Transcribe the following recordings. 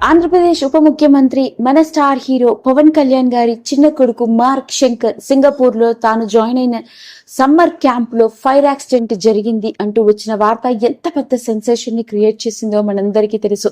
ఆంధ్రప్రదేశ్ ఉప ముఖ్యమంత్రి మన స్టార్ హీరో పవన్ కళ్యాణ్ గారి చిన్న కొడుకు మార్క్ శంకర్ సింగపూర్లో తాను జాయిన్ అయిన సమ్మర్ క్యాంప్లో ఫైర్ యాక్సిడెంట్ జరిగింది అంటూ వచ్చిన వార్త ఎంత పెద్ద సెన్సేషన్ని క్రియేట్ చేసిందో మనందరికీ తెలుసు.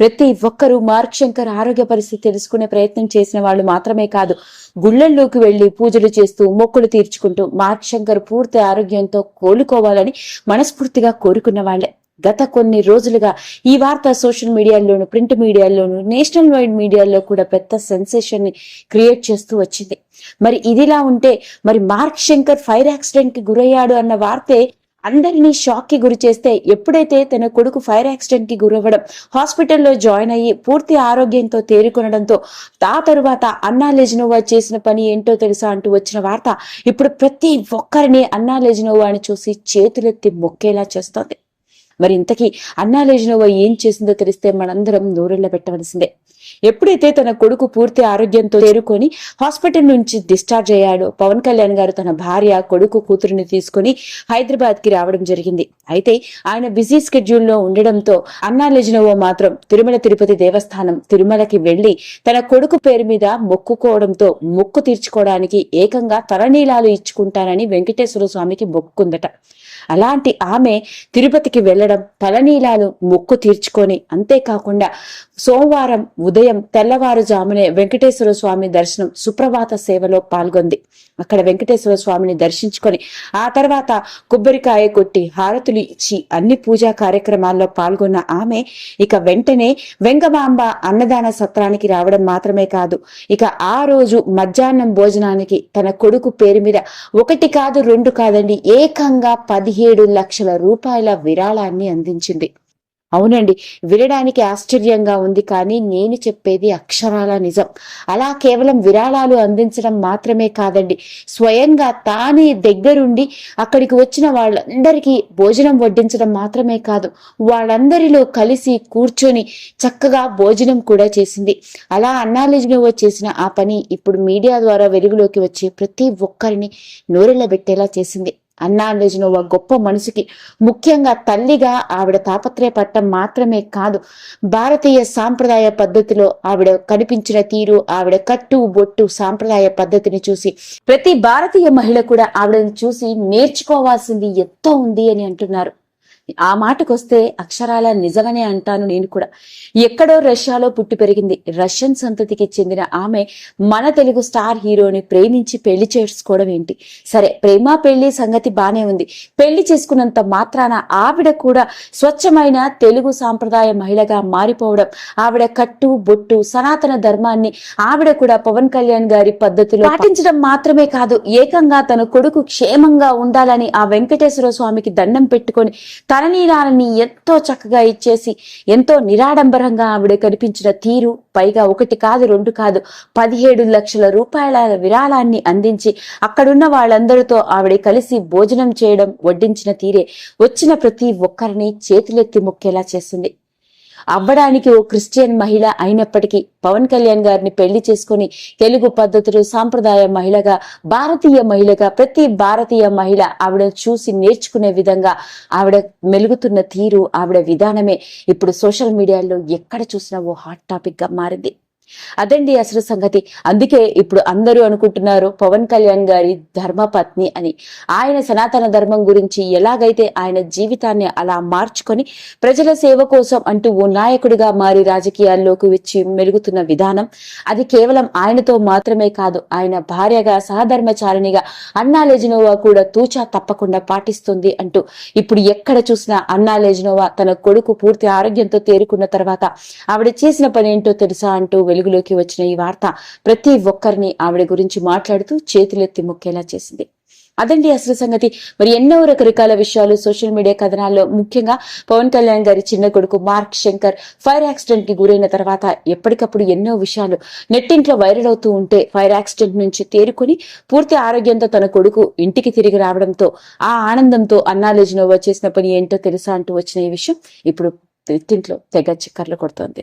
ప్రతి ఒక్కరూ మార్క్ శంకర్ ఆరోగ్య పరిస్థితి తెలుసుకునే ప్రయత్నం చేసిన వాళ్ళు మాత్రమే కాదు గుళ్ళల్లోకి వెళ్ళి పూజలు చేస్తూ మొక్కులు తీర్చుకుంటూ మార్క్ శంకర్ పూర్తి ఆరోగ్యంతో కోలుకోవాలని మనస్ఫూర్తిగా కోరుకున్న వాళ్ళే. గత కొన్ని రోజులుగా ఈ వార్త సోషల్ మీడియాలోను ప్రింట్ మీడియాలోను నేషనల్ వైడ్ మీడియాలో కూడా పెద్ద సెన్సేషన్ని క్రియేట్ చేస్తూ వచ్చింది. మరి ఇదిలా ఉంటే మరి మార్క్ శంకర్ ఫైర్ యాక్సిడెంట్కి గురయ్యాడు అన్న వార్తే అందరినీ షాక్కి గురి చేస్తే ఎప్పుడైతే తన కొడుకు ఫైర్ యాక్సిడెంట్కి గురవ్వడం హాస్పిటల్లో జాయిన్ అయ్యి పూర్తి ఆరోగ్యంతో తేరుకొనడంతో ఆ తరువాత అన్నా లెజినోవా చేసిన పని ఏంటో తెలుసా అంటూ వచ్చిన వార్త ఇప్పుడు ప్రతి ఒక్కరిని అన్నా లెజినోవాని చూసి చేతులెత్తి మొక్కేలా చేస్తోంది. మరి ఇంతకీ అన్నా లెజినోవా ఏం చేసిందో తెలిస్తే మనందరం నూరెళ్ళ పెట్టవలసిందే. ఎప్పుడైతే తన కొడుకు పూర్తి ఆరోగ్యంతో చేరుకొని హాస్పిటల్ నుంచి డిశ్చార్జ్ అయ్యాడో పవన్ కళ్యాణ్ గారు తన భార్య కొడుకు కూతురుని తీసుకుని హైదరాబాద్కి రావడం జరిగింది. అయితే ఆయన బిజీ స్కెడ్యూల్లో ఉండడంతో అన్నా లెజినోవో మాత్రం తిరుమల తిరుపతి దేవస్థానం తిరుమలకి వెళ్ళి తన కొడుకు పేరు మీద మొక్కుకోవడంతో మొక్కు తీర్చుకోవడానికి ఏకంగా తలనీలాలు ఇచ్చుకుంటానని వెంకటేశ్వర స్వామికి మొక్కుందట. అలాంటి ఆమె తిరుపతికి వెళ్ళడం తలనీలాలు మొక్కు తీర్చుకొని అంతేకాకుండా సోమవారం ఉదయం తెల్లవారుజామునే వెంకటేశ్వర స్వామి దర్శనం సుప్రభాత సేవలో పాల్గొంది. అక్కడ వెంకటేశ్వర స్వామిని దర్శించుకొని ఆ తర్వాత కొబ్బరికాయ కొట్టి హారతులు ఇచ్చి అన్ని పూజా కార్యక్రమాల్లో పాల్గొన్న ఆమె ఇక వెంటనే వెంగమాంబ అన్నదాన సత్రానికి రావడం మాత్రమే కాదు ఇక ఆ రోజు మధ్యాహ్నం భోజనానికి తన కొడుకు పేరు మీద ఒకటి కాదు రెండు కాదండి ఏకంగా పదిహేడు లక్షల రూపాయల విరాళాన్ని అందించింది. అవునండి వినడానికి ఆశ్చర్యంగా ఉంది కానీ నేను చెప్పేది అక్షరాల నిజం. అలా కేవలం విరాళాలు అందించడం మాత్రమే కాదండి. స్వయంగా తానే దగ్గరుండి అక్కడికి వచ్చిన వాళ్ళందరికీ భోజనం వడ్డించడం మాత్రమే కాదు వాళ్ళందరిలో కలిసి కూర్చొని చక్కగా భోజనం కూడా చేసింది. అలా అన్నాలేజ్లో చేసిన ఆ పని ఇప్పుడు మీడియా ద్వారా వెలుగులోకి వచ్చి ప్రతి ఒక్కరిని నోరెళ్ళబెట్టేలా చేసింది. అన్నా ఒక గొప్ప మనసుకి ముఖ్యంగా తల్లిగా ఆవిడ తాపత్రయపడటం మాత్రమే కాదు భారతీయ సాంప్రదాయ పద్ధతిలో ఆవిడ కనిపించిన తీరు ఆవిడ కట్టు బొట్టు సాంప్రదాయ పద్ధతిని చూసి ప్రతి భారతీయ మహిళ కూడా ఆవిడని చూసి నేర్చుకోవాల్సింది ఎంతో ఉంది అని అంటున్నారు. ఆ మాటకొస్తే అక్షరాల నిజమనే అంటాను నేను కూడా. ఎక్కడో రష్యాలో పుట్టి పెరిగింది. రష్యన్ సంతతికి చెందిన ఆమె మన తెలుగు స్టార్ హీరోని ప్రేమించి పెళ్ళి చేసుకోవడం ఏంటి? సరే ప్రేమ పెళ్ళి సంగతి బానే ఉంది. పెళ్ళి చేసుకున్నంత మాత్రాన ఆవిడ కూడా స్వచ్ఛమైన తెలుగు సాంప్రదాయ మహిళగా మారిపోవడం ఆవిడ కట్టు బొట్టు సనాతన ధర్మాన్ని ఆవిడ కూడా పవన్ కళ్యాణ్ గారి పద్ధతిలో పాటించడం మాత్రమే కాదు ఏకంగా తన కొడుకు క్షేమంగా ఉండాలని ఆ వెంకటేశ్వర స్వామికి దండం పెట్టుకొని తననీలాలని ఎంతో చక్కగా ఇచ్చేసి ఎంతో నిరాడంబరంగా ఆవిడ కనిపించిన తీరు పైగా ఒకటి కాదు రెండు కాదు పదిహేడు లక్షల రూపాయల విరాళాన్ని అందించి అక్కడున్న వాళ్ళందరితో ఆవిడ కలిసి భోజనం చేయడం వడ్డించిన తీరే వచ్చిన ప్రతి ఒక్కరిని చేతులెత్తి మొక్కేలా చేసింది అవ్వడానికి ఓ క్రిస్టియన్ మహిళ అయినప్పటికీ పవన్ కళ్యాణ్ గారిని పెళ్ళి చేసుకుని తెలుగు పద్ధతులు సాంప్రదాయ మహిళగా భారతీయ మహిళగా ప్రతి భారతీయ మహిళ ఆవిడ చూసి నేర్చుకునే విధంగా ఆవిడ మెలుగుతున్న తీరు ఆవిడ విధానమే ఇప్పుడు సోషల్ మీడియాలో ఎక్కడ చూసినా ఓ హాట్ టాపిక్గా మారింది. అదండి అసలు సంగతి. అందుకే ఇప్పుడు అందరూ అనుకుంటున్నారు పవన్ కళ్యాణ్ గారి ధర్మపత్ని అని. ఆయన సనాతన ధర్మం గురించి ఎలాగైతే ఆయన జీవితాన్ని అలా మార్చుకొని ప్రజల సేవ కోసం అంటూ ఓ నాయకుడిగా మారి రాజకీయాల్లోకి వచ్చి మెలుగుతున్న విధానం అది కేవలం ఆయనతో మాత్రమే కాదు ఆయన భార్యగా సహధర్మచారిణిగా అన్నా లెజినోవా కూడా తూచా తప్పకుండా పాటిస్తుంది అంటూ ఇప్పుడు ఎక్కడ చూసినా అన్నా లెజినోవా తన కొడుకు పూర్తి ఆరోగ్యంతో తేరుకున్న తర్వాత ఆవిడ చేసిన పని ఏంటో తెలుసా అంటూ వెలుగులోకి వచ్చిన ఈ వార్త ప్రతి ఒక్కరిని ఆవిడ గురించి మాట్లాడుతూ చేతులెత్తి మొక్కేలా చేసింది. అదండి అసలు సంగతి. మరి ఎన్నో రకరకాల విషయాలు సోషల్ మీడియా కథనాల్లో ముఖ్యంగా పవన్ కళ్యాణ్ గారి చిన్న కొడుకు మార్క్ శంకర్ ఫైర్ యాక్సిడెంట్కి గురైన తర్వాత ఎప్పటికప్పుడు ఎన్నో విషయాలు నెట్టింట్లో వైరల్ అవుతూ ఉంటే ఫైర్ యాక్సిడెంట్ నుంచి తేరుకొని పూర్తి ఆరోగ్యంతో తన కొడుకు ఇంటికి తిరిగి రావడంతో ఆ ఆనందంతో అన్నా లెజినోవా చేసిన పని ఏంటో తెలుసా అంటూ వచ్చిన ఈ విషయం ఇప్పుడు నెట్టింట్లో తెగ చిక్కర్లు కొడుతోంది.